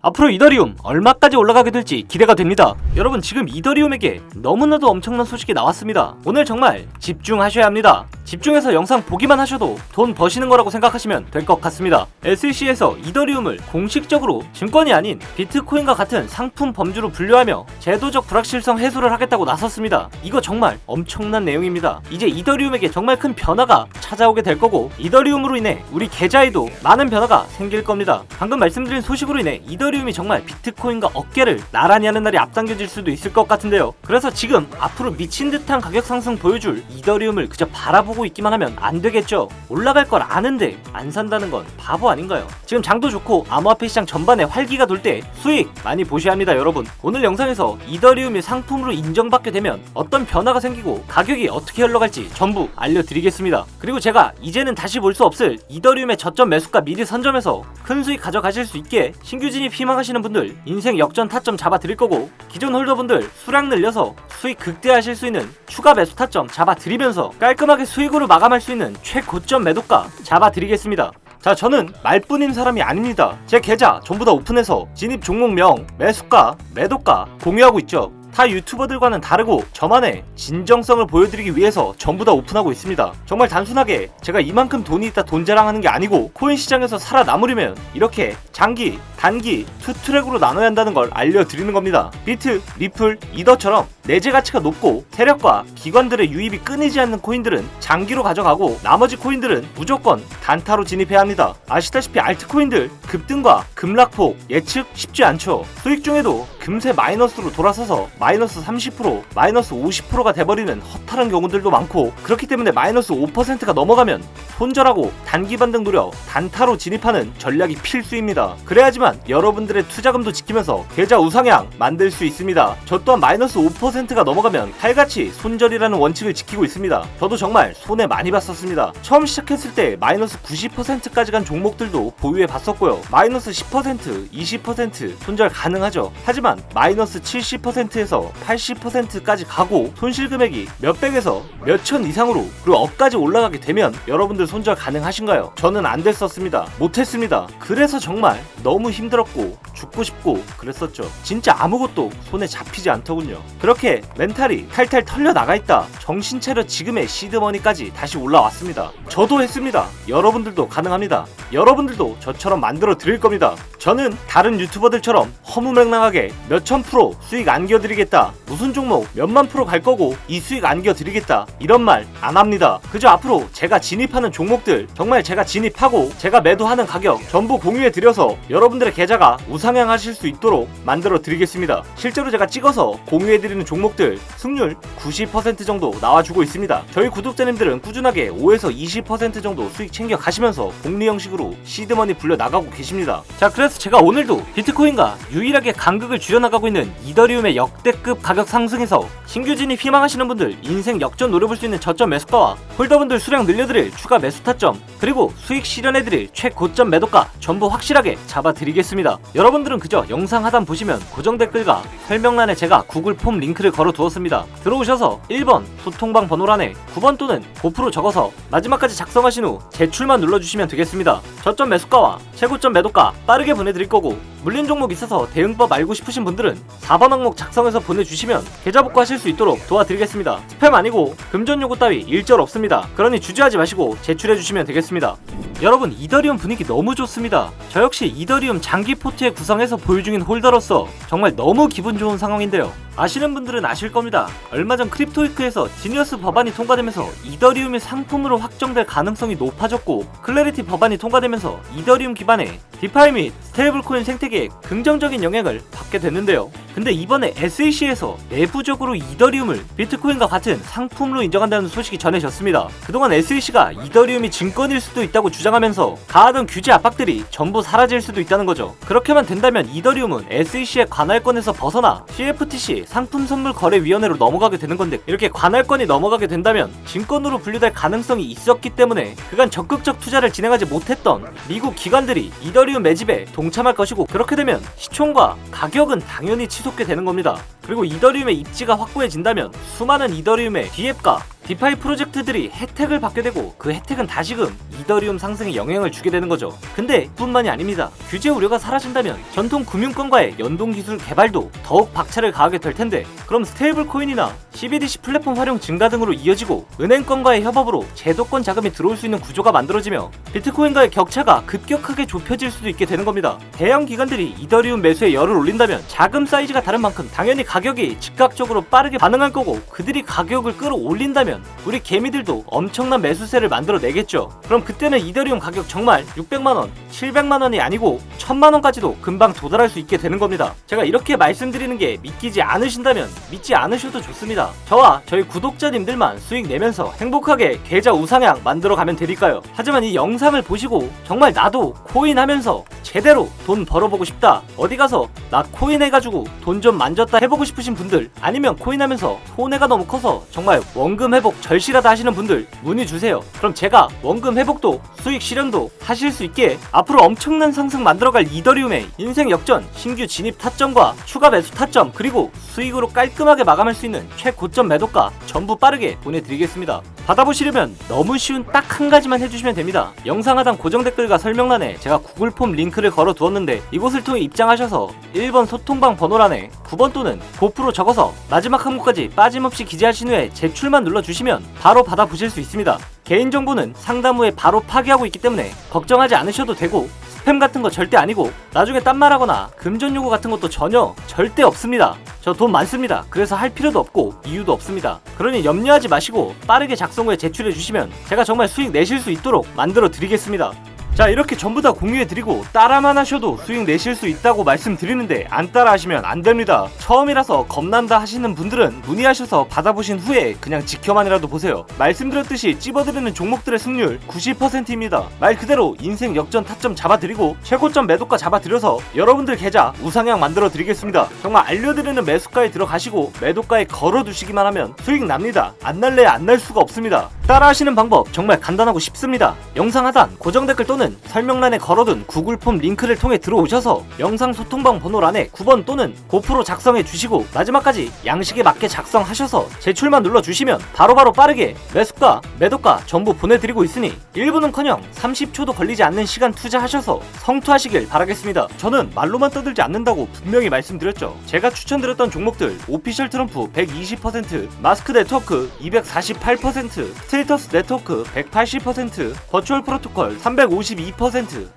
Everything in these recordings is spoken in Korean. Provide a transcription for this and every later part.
앞으로 이더리움 얼마까지 올라가게 될지 기대가 됩니다. 여러분 지금 이더리움에게 너무나도 엄청난 소식이 나왔습니다. 오늘 정말 집중하셔야 합니다. 집중해서 영상 보기만 하셔도 돈 버시는 거라고 생각하시면 될 것 같습니다. SEC에서 이더리움을 공식적으로 증권이 아닌 비트코인과 같은 상품 범주로 분류하며 제도적 불확실성 해소를 하겠다고 나섰습니다. 이거 정말 엄청난 내용입니다. 이제 이더리움에게 정말 큰 변화가 찾아오게 될 거고 이더리움으로 인해 우리 계좌에도 많은 변화가 생길 겁니다. 방금 말씀드린 소식으로 인해 이더리움이 정말 비트코인과 어깨를 나란히 하는 날이 앞당겨질 수도 있을 것 같은데요. 그래서 지금 앞으로 미친 듯한 가격 상승 보여줄 이더리움을 그저 바라보고 있기만 하면 안 되겠죠. 올라갈 걸 아는데 안 산다는 건 바보 아닌가요? 지금 장도 좋고 암호화폐 시장 전반에 활기가 돌 때 수익 많이 보셔야 합니다, 여러분. 오늘 영상에서 이더리움이 상품으로 인정받게 되면 어떤 변화가 생기고 가격이 어떻게 흘러갈지 전부 알려드리겠습니다. 그리고 제가 이제는 다시 볼 수 없을 이더리움의 저점 매수가 미리 선점해서 큰 수익 가져가실 수 있게 신규 진입 희망하시는 분들 인생 역전 타점 잡아 드릴 거고 기존 홀더분들 수량 늘려서 수익 극대화하실 수 있는 추가 매수 타점 잡아 드리면서 깔끔하게 수익으로 마감할 수 있는 최고점 매도가 잡아 드리겠습니다. 자, 저는 말뿐인 사람이 아닙니다. 제 계좌 전부 다 오픈해서 진입 종목명, 매수가, 매도가 공유하고 있죠. 타 유튜버들과는 다르고 저만의 진정성을 보여드리기 위해서 전부 다 오픈하고 있습니다. 정말 단순하게 제가 이만큼 돈이 있다 돈 자랑하는 게 아니고 코인 시장에서 살아남으려면 이렇게 장기, 단기, 투 트랙으로 나눠야 한다는 걸 알려드리는 겁니다. 비트, 리플, 이더처럼 내재 가치가 높고 세력과 기관들의 유입이 끊이지 않는 코인들은 장기로 가져가고 나머지 코인들은 무조건 단타로 진입해야 합니다. 아시다시피 알트코인들 급등과 급락폭 예측 쉽지 않죠. 수익 중에도 금세 마이너스로 돌아서서 마이너스 30%, 마이너스 50%가 돼버리는 허탈한 경우들도 많고 그렇기 때문에 마이너스 5%가 넘어가면 손절하고 단기 반등 노려 단타로 진입하는 전략이 필수입니다. 그래야지만 여러분들의 투자금도 지키면서 계좌 우상향 만들 수 있습니다. 저 또한 마이너스 5%가 넘어가면 칼같이 손절이라는 원칙을 지키고 있습니다. 저도 정말 손해 많이 봤었습니다. 처음 시작했을 때 마이너스 90%까지 간 종목들도 보유해 봤었고요. 마이너스 10%, 20% 손절 가능하죠. 하지만 마이너스 70%에 서 80%까지 가고 손실 금액이 몇백에서 몇천 이상으로 그리고 억까지 올라가게 되면 여러분들 손절 가능하신가요? 저는 안 됐었습니다. 못했습니다. 그래서 정말 너무 힘들었고 죽고 싶고 그랬었죠. 진짜 아무것도 손에 잡히지 않더군요. 그렇게 멘탈이 탈탈 털려 나가 있다. 정신 차려 지금의 시드머니까지 다시 올라왔습니다. 저도 했습니다. 여러분들도 가능합니다. 여러분들도 저처럼 만들어 드릴 겁니다. 저는 다른 유튜버들처럼 허무맹랑하게 몇천 프로 수익 안겨드리겠다. 무슨 종목 몇만 프로 갈 거고 이 수익 안겨 드리겠다. 이런 말 안 합니다. 그저 앞으로 제가 진입하는 종목들 정말 제가 진입하고 제가 매도하는 가격 전부 공유해 드려서 여러분들의 계좌가 우상향하실 수 있도록 만들어 드리겠습니다. 실제로 제가 찍어서 공유해 드리는 종목들 승률 90% 정도 나와주고 있습니다. 저희 구독자님들은 꾸준하게 5에서 20% 정도 수익 챙겨 가시면서 복리 형식으로 시드머니 불려 나가고 계십니다. 자, 그래서 제가 오늘도 비트코인과 유일하게 간극을 줄여나가고 있는 이더리움의 역대 급 가격 상승에서 신규 진입 희망하시는 분들 인생 역전 노려볼 수 있는 저점 매수가와 홀더분들 수량 늘려드릴 추가 매수 타점 그리고 수익 실현해드릴 최고점 매도가 전부 확실하게 잡아드리겠습니다. 여러분들은 그저 영상 하단 보시면 고정 댓글과 설명란에 제가 구글 폼 링크를 걸어 두었습니다. 들어오셔서 1번 소통방 번호란에 9번 또는 고프로 적어서 마지막까지 작성하신 후 제출만 눌러주시면 되겠습니다. 저점 매수가와 최고점 매도가 빠르게 보내드릴 거고 물린 종목 있어서 대응법 알고 싶으신 분들은 4번 항목 작성해서 보내주시면 계좌 복구하실 수 있도록 도와드리겠습니다. 스팸 아니고 금전 요구 따위 일절 없습니다. 그러니 주저하지 마시고 제출해주시면 되겠습니다. 여러분 이더리움 분위기 너무 좋습니다. 저 역시 이더리움 장기 포트에 구성해서 보유 중인 홀더로서 정말 너무 기분 좋은 상황인데요. 아시는 분들은 아실 겁니다. 얼마 전 크립토위크에서 지니어스 법안이 통과되면서 이더리움이 상품으로 확정될 가능성이 높아졌고 클래리티 법안이 통과되면서 이더리움 기반의 디파이 및 스테이블 코인 생태계에 긍정적인 영향을 받게 됐는데요. 근데 이번에 SEC에서 내부적으로 이더리움을 비트코인과 같은 상품으로 인정한다는 소식이 전해졌습니다. 그동안 SEC가 이더리움이 증권일 수도 있다고 주장하면서 가하던 규제 압박들이 전부 사라질 수도 있다는 거죠. 그렇게만 된다면 이더리움은 SEC의 관할권에서 벗어나 CFTC 상품 선물 거래 위원회로 넘어가게 되는 건데 이렇게 관할권이 넘어가게 된다면 증권으로 분류될 가능성이 있었기 때문에 그간 적극적 투자를 진행하지 못했던 미국 기관들이 이더리움 매집에 동참할 것이고 그렇게 되면 시총과 가격은 당연히 치솟 게 되는 겁니다. 그리고 이더리움의 입지가 확고해진다면 수많은 이더리움의 디앱과 디파이 프로젝트들이 혜택을 받게 되고 그 혜택은 다시금 이더리움 상승에 영향을 주게 되는 거죠. 근데 뿐만이 아닙니다. 규제 우려가 사라진다면 전통 금융권과의 연동 기술 개발도 더욱 박차를 가하게 될 텐데 그럼 스테이블 코인이나 CBDC 플랫폼 활용 증가 등으로 이어지고 은행권과의 협업으로 제도권 자금이 들어올 수 있는 구조가 만들어지며 비트코인과의 격차가 급격하게 좁혀질 수도 있게 되는 겁니다. 대형 기관들이 이더리움 매수에 열을 올린다면 자금 사이즈가 다른 만큼 당연히 가격이 즉각적으로 빠르게 반응할 거고 그들이 가격을 끌어올린다면 우리 개미들도 엄청난 매수세를 만들어내겠죠. 그럼 그때는 이더리움 가격 정말 600만원, 700만원이 아니고 1000만원까지도 금방 도달할 수 있게 되는 겁니다. 제가 이렇게 말씀드리는 게 믿기지 않으신다면 믿지 않으셔도 좋습니다. 저와 저희 구독자님들만 수익 내면서 행복하게 계좌 우상향 만들어 가면 되니까요. 하지만 이 영상을 보시고 정말 나도 코인 하면서 제대로 돈 벌어보고 싶다. 어디 가서 나 코인 해가지고 돈 좀 만졌다 해보고 싶으신 분들 아니면 코인 하면서 손해가 너무 커서 정말 원금 회복 절실하다 하시는 분들 문의 주세요. 그럼 제가 원금 회복도 수익 실현도 하실 수 있게 앞으로 엄청난 상승 만들어갈 이더리움의 인생 역전 신규 진입 타점과 추가 매수 타점 그리고 수익으로 깔끔하게 마감할 수 있는 최고점 매도가 전부 빠르게 보내드리겠습니다. 받아보시려면 너무 쉬운 딱 한 가지만 해주시면 됩니다. 영상 하단 고정 댓글과 설명란에 제가 구글 폼 링크를 걸어 두었는데 이곳을 통해 입장하셔서 1번 소통방 번호란에 9번 또는 고프로 적어서 마지막 항목까지 빠짐없이 기재하신 후에 제출만 눌러주시면 바로 받아보실 수 있습니다. 개인정보는 상담 후에 바로 파기하고 있기 때문에 걱정하지 않으셔도 되고 스팸 같은 거 절대 아니고 나중에 딴 말하거나 금전 요구 같은 것도 전혀 절대 없습니다. 저 돈 많습니다. 그래서 할 필요도 없고 이유도 없습니다. 그러니 염려하지 마시고 빠르게 작성 후에 제출해 주시면 제가 정말 수익 내실 수 있도록 만들어 드리겠습니다. 자 이렇게 전부 다 공유해드리고 따라만 하셔도 수익 내실 수 있다고 말씀드리는데 안 따라 하시면 안 됩니다. 처음이라서 겁난다 하시는 분들은 문의하셔서 받아보신 후에 그냥 지켜만이라도 보세요. 말씀드렸듯이 찝어드리는 종목들의 승률 90%입니다. 말 그대로 인생 역전 타점 잡아드리고 최고점 매도가 잡아드려서 여러분들 계좌 우상향 만들어 드리겠습니다. 정말 알려드리는 매수가에 들어가시고 매도가에 걸어두시기만 하면 수익 납니다. 안 날래 안날 수가 없습니다. 따라하시는 방법 정말 간단하고 쉽습니다. 영상 하단 고정 댓글 또는 설명란에 걸어둔 구글 폼 링크를 통해 들어오셔서 영상 소통방 번호란에 9번 또는 고프로 작성해 주시고 마지막까지 양식에 맞게 작성하셔서 제출만 눌러 주시면 바로바로 빠르게 매수가, 매도가 전부 보내드리고 있으니 1분은커녕 30초도 걸리지 않는 시간 투자하셔서 성투하시길 바라겠습니다. 저는 말로만 떠들지 않는다고 분명히 말씀드렸죠. 제가 추천드렸던 종목들 오피셜 트럼프 120%, 마스크 네트워크 248%, 스테이터스 네트워크 180%, 버추얼 프로토콜 352%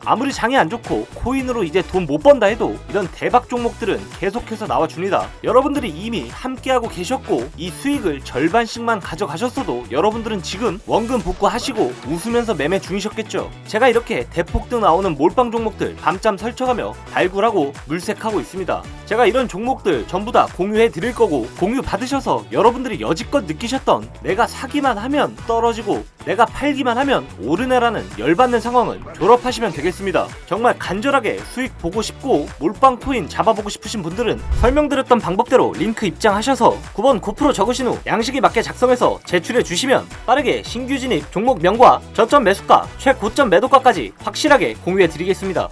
아무리 장이 안 좋고 코인으로 이제 돈 못 번다 해도 이런 대박 종목들은 계속해서 나와줍니다. 여러분들이 이미 함께하고 계셨고 이 수익을 절반씩만 가져가셨어도 여러분들은 지금 원금 복구하시고 웃으면서 매매 중이셨겠죠. 제가 이렇게 대폭등 나오는 몰빵 종목들 밤잠 설쳐가며 발굴하고 물색하고 있습니다. 제가 이런 종목들 전부 다 공유해 드릴 거고 공유 받으셔서 여러분들이 여지껏 느끼셨던 내가 사기만 하면 떨어지고 내가 팔기만 하면 오르네라는 열받는 상황은 졸업하시면 되겠습니다. 정말 간절하게 수익 보고 싶고 몰빵 코인 잡아보고 싶으신 분들은 설명드렸던 방법대로 링크 입장하셔서 9번 고프로 적으신 후 양식에 맞게 작성해서 제출해 주시면 빠르게 신규 진입 종목 명과 저점 매수가 최고점 매도가까지 확실하게 공유해 드리겠습니다.